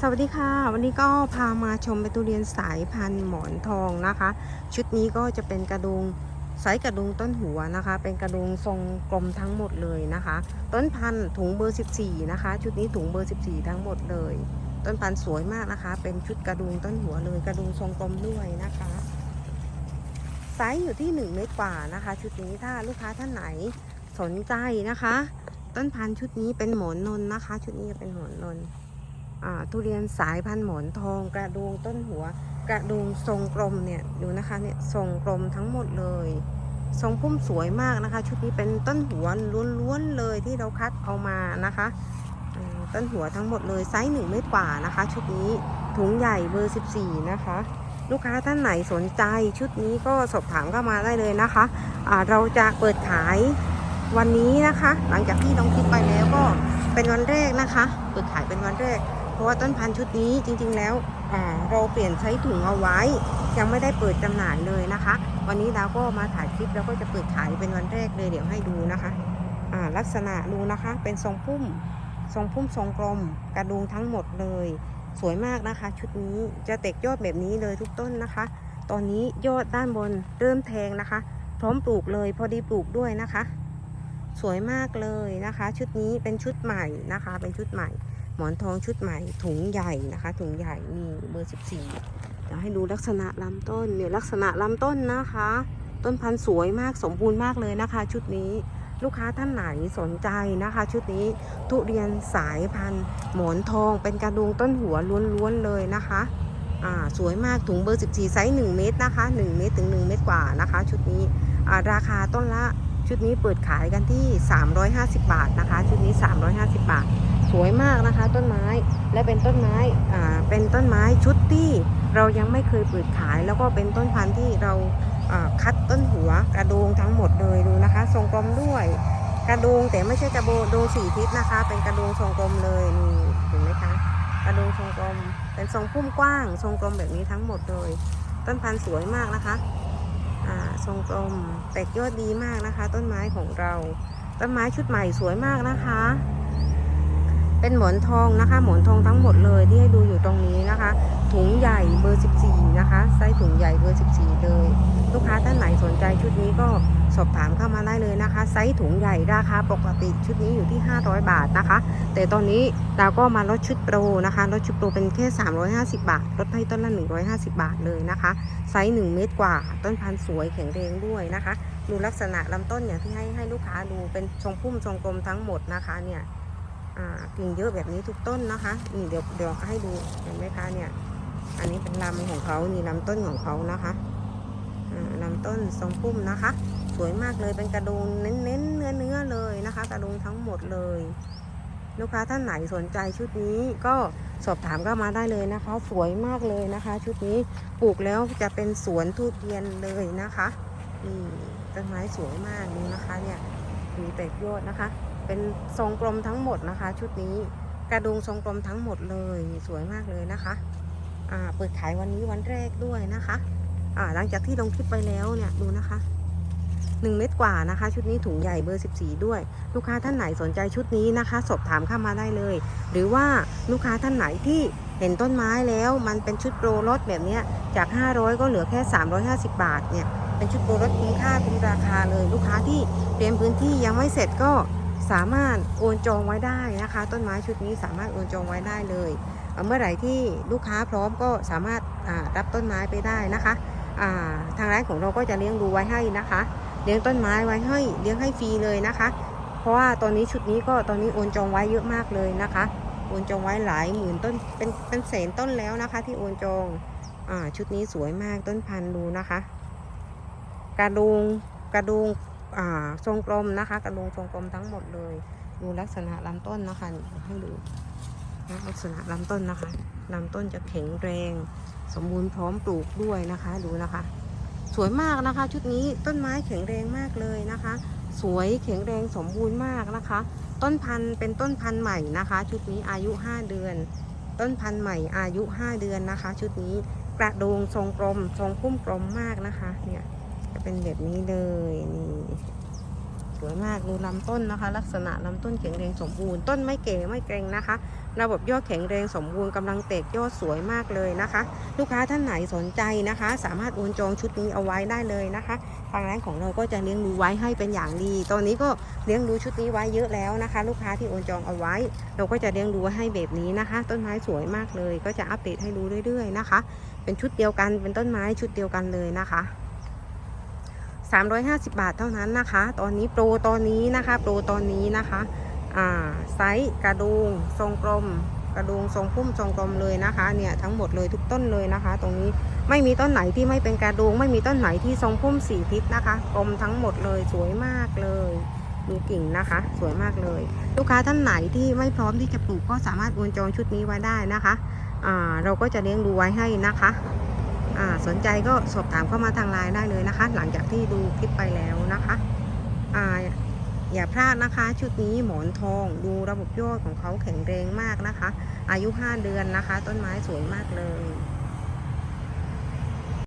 สวัสดีค่ะ วันนี้ก็พามาชมเป็นทุเรียนสายพันธุ์หมอนทองนะคะ ชุดนี้ก็จะเป็นกระดุงไซส์กระดุงต้นหัวนะคะ เป็นกระดุงทรงกลมทั้งหมดเลยนะคะ ต้นพันธุ์ถุงเบอร์ 14 นะคะ ชุดนี้ถุงเบอร์ 14 ทั้งหมดเลย ต้นพันธุ์สวยมากนะคะ เป็นชุดกระดุงต้นหัวเลย กระดุงทรงกลมด้วยนะคะไซส์อยู่ที่1เมตรกว่านะคะ ชุดนี้ถ้าลูกค้าท่านไหนสนใจนะคะ ต้นพันธุ์ชุดนี้เป็นหมอนนนนะคะ ชุดนี้จะเป็นหมอนนน ทุเรียนสายพันธุ์หมอนทอง กระดูงต้นหัว กระดูงทรงกลมเนี่ยดูนะคะเนี่ยทรงกลมทั้งหมดเลย ทรงพุ่มสวยมากนะคะ ชุดนี้เป็นต้นหัวล้วนๆเลยที่เราคัดเอามานะคะต้นหัวทั้งหมดเลยไซส์หนึ่งเมตรกว่านะคะ ชุดนี้ถุงใหญ่เบอร์ 14 นะคะ ลูกค้าท่านไหนสนใจชุดนี้ก็สอบถามเข้ามาได้เลยนะคะเราจะเปิดขายวันนี้นะคะ หลังจากที่น้องคลิปไปแล้วก็เป็นวันแรกนะคะ เปิดขายเป็นวันแรก เพราะว่าต้นพันธุ์ชุดนี้จริง ๆ แล้วเราเปลี่ยนใช้ถุงเอาไว้ ยังไม่ได้เปิดจำหน่ายเลยนะคะ วันนี้เราก็มาถ่ายคลิปแล้วก็จะเปิดขายเป็นวันแรกเลยเดี๋ยวให้ดูนะคะลักษณะดูนะคะเป็นทรงพุ่มทรงพุ่มทรงกลมกระดุงทั้งหมดเลย สวยมากนะคะ ชุดนี้จะเตกยอดแบบนี้เลยทุกต้นนะคะ ตอนนี้ยอดด้านบนเริ่มแทงนะคะ พร้อมปลูกเลยพอดีปลูกด้วยนะคะ สวยมากเลยนะคะ ชุดนี้เป็นชุดใหม่นะคะ เป็นชุดใหม่ หมอนทองชุดใหม่ถุงใหญ่นะคะ ถุงใหญ่นี่เบอร์14เดี๋ยวให้ดูลักษณะลำต้นเนี่ยลักษณะลำต้นนะคะ ต้นพันธุ์สวยมากสมบูรณ์มากเลยนะคะ ชุดนี้ลูกค้าท่านไหนสนใจนะคะ ชุดนี้ทุเรียนสายพันธุ์หมอนทองเป็นกระดุงต้นหัวล้วนๆเลยนะคะอ่าสวยมากถุงเบอร์ 14 ไซส์1เมตรนะคะ 1 เมตรถึง 1 เมตรกว่านะคะ ชุดนี้อ่าราคาต้นละชุดนี้เปิดขายกันที่ 350 บาทนะคะ ชุดนี้ 350 บาท วยมากนะคะ ต้นไม้และเป็นต้นไม้อ่าเป็นต้นไม้ชุดที่เรายังไม่เคยเปิดขาย แล้วก็เป็นต้นพันธุ์ที่เราอ่าคัดต้นหัวกระโดงทั้งหมดเลยดูนะคะ ทรงกลมด้วย กระโดงแต่ไม่ใช่กระโดงสี่ทิศนะคะ เป็นกระโดงทรงกลมเลยนี่เห็นไหมคะกระโดงทรงกลม เป็นทรงพุ่มกว้าง ทรงกลมแบบนี้ทั้งหมดเลย ต้นพันธุ์สวยมากนะคะอ่าทรงกลมแตกยอดดีมากนะคะ ต้นไม้ของเรา ต้นไม้ชุดใหม่สวยมากนะคะ เป็นหมอนทองนะคะ หมอนทองทั้งหมดเลยที่ให้ดูอยู่ตรงนี้นะคะ ถุงใหญ่เบอร์ 14 นะคะไส้ถุงใหญ่เบอร์ 14 เลย ลูกค้าท่านไหนสนใจชุดนี้ก็สอบถามเข้ามาได้เลยนะคะ ไซส์ถุงใหญ่ราคาปกติชุดนี้อยู่ที่ 500 บาทนะคะ แต่ตอนนี้เราก็มาลดชุดโปรนะคะลดชุดโปรเป็นแค่ 350 บาทลดให้ต้นละ 150 บาทเลยนะคะ ไซส์ 1 เมตรกว่า ต้นพันธุ์สวยแข็งแรงด้วยนะคะ ดูลักษณะลำต้นอย่างที่ให้ให้ลูกค้าดูเป็นทรงพุ่มทรงกลมทั้งหมดนะคะเนี่ย กิ่งเยอะแบบนี้ทุกต้นนะคะนี่เดี๋ยวเดี๋ยวให้ดูเห็นไหมคะเนี่ย อันนี้เป็นลำของเขานี่ลำต้นของเขานะคะลำต้นทรงพุ่มนะคะ สวยมากเลยเป็นกระดุงเน้นๆเนื้อเนื้อเลยนะคะ กระดุงทั้งหมดเลย ลูกค้าท่านไหนสนใจชุดนี้ก็สอบถามก็มาได้เลยนะคะ สวยมากเลยนะคะ ชุดนี้ปลูกแล้วจะเป็นสวนทุเรียนเลยนะคะนี่ต้นไม้สวยมากนี่นะคะเนี่ย มีแตกยอดนะคะ เป็นทรงกลมทั้งหมดนะคะ ชุดนี้กระดุงทรงกลมทั้งหมดเลยสวยมากเลยนะคะอ่าเปิดขายวันนี้วันแรกด้วยนะคะอ่าหลังจากที่ลงคลิปไปแล้วเนี่ยดูนะคะ1เม็ดกว่านะคะ ชุดนี้ถุงใหญ่เบอร์ 14 ด้วย ลูกค้าท่านไหนสนใจชุดนี้นะคะ สอบถามเข้ามาได้เลย หรือว่าลูกค้าท่านไหนที่เห็นต้นไม้แล้วมันเป็นชุดโปรลดแบบนี้จาก 500 ก็เหลือแค่ 350 บาทเนี่ย เป็นชุดโปรลดคุ้มค่าคุ้มราคาเลยลูกค้าที่เตรียมพื้นที่ยังไม่เสร็จก็สามารถโอนจองไว้ได้นะคะ ต้นไม้ชุดนี้สามารถโอนจองไว้ได้เลยเมื่อไหร่ที่ลูกค้าพร้อมก็สามารถรับต้นไม้ไปได้นะคะาทางร้านของเราก็จะเลี้ยงดูไว้ให้นะคะ เลี้ยงต้นไม้ไว้ให้เลี้ยงให้ฟรีเลยนะคะ เพราะว่าตอนนี้ชุดนี้ก็ตอนนี้โอนจองไว้เยอะมากเลยนะคะโอนจองไว้หลายหมื่นต้นเป็นเป็นแสนต้นแล้วนะคะ ที่โอนจองอชุดนี้สวยมากต้นพันธุ์ดูนะคะ กระดุงกระดุงทรงกลมนะคะ กระดุงทรงกลมทั้งหมดเลย ดูลักษณะลำต้นนะคะให้ดูลักษณะลำต้นนะคะลำต้นจะแข็งแรง สมบูรณ์พร้อมปลูกด้วยนะคะ ดูนะคะ สวยมากนะคะ ชุดนี้ต้นไม้แข็งแรงมากเลยนะคะ สวยแข็งแรงสมบูรณ์มากนะคะ ต้นพันธุ์เป็นต้นพันธุ์ใหม่นะคะ ชุดนี้อายุ 5 เดือน ต้นพันธุ์ใหม่อายุ 5 เดือนนะคะ ชุดนี้กระโดงทรงกลมทรงพุ่มกลมมากนะคะเนี่ย จะเป็นแบบนี้เลยนี่สวยมากดูลำต้นนะคะ ลักษณะลำต้นแข็งแรงสมบูรณ์ต้นไม่เก๋ไม่เกรงนะคะ ระบบยอดแข็งแรงสมบูรณ์กำลังเตกยอดสวยมากเลยนะคะ ลูกค้าท่านไหนสนใจนะคะ สามารถโอนจองชุดนี้เอาไว้ได้เลยนะคะทางร้านของเราก็จะเลี้ยงดูไว้ให้เป็นอย่างดี ตอนนี้ก็เลี้ยงดูชุดนี้ไว้เยอะแล้วนะคะ ลูกค้าที่โอนจองเอาไว้ เราก็จะเลี้ยงดูให้แบบนี้นะคะ ต้นไม้สวยมากเลย ก็จะอัปเดตให้ดูเรื่อย ๆ นะคะ เป็นชุดเดียวกันเป็นต้นไม้ชุดเดียวกันเลยนะคะ 350 บาทเท่านั้นนะคะ ตอนนี้โปรตอนนี้นะคะ โปรตอนนี้นะคะอ่าไซส์กระดุงทรงกลม กระดุงทรงพุ่มทรงกลมเลยนะคะเนี่ยทั้งหมดเลยทุกต้นเลยนะคะ ตรงนี้ไม่มีต้นไหนที่ไม่เป็นกระดุงไม่มีต้นไหนที่ทรงพุ่มสี่ทิศนะคะกลมทั้งหมดเลยสวยมากเลยดูกิ่งนะคะ สวยมากเลย ลูกค้าท่านไหนที่ไม่พร้อมที่จะปลูกก็สามารถโอนจองชุดนี้ไว้ได้นะคะอ่าเราก็จะเลี้ยงดูไว้ให้นะคะ สนใจก็สอบถามเข้ามาทางไลน์ได้เลยนะคะ หลังจากที่ดูคลิปไปแล้วนะคะอ่าอย่าพลาดนะคะ ชุดนี้หมอนทองดูระบบยอดของเขาแข็งแรงมากนะคะ อายุ 5 เดือนนะคะ ต้นไม้สวยมากเลย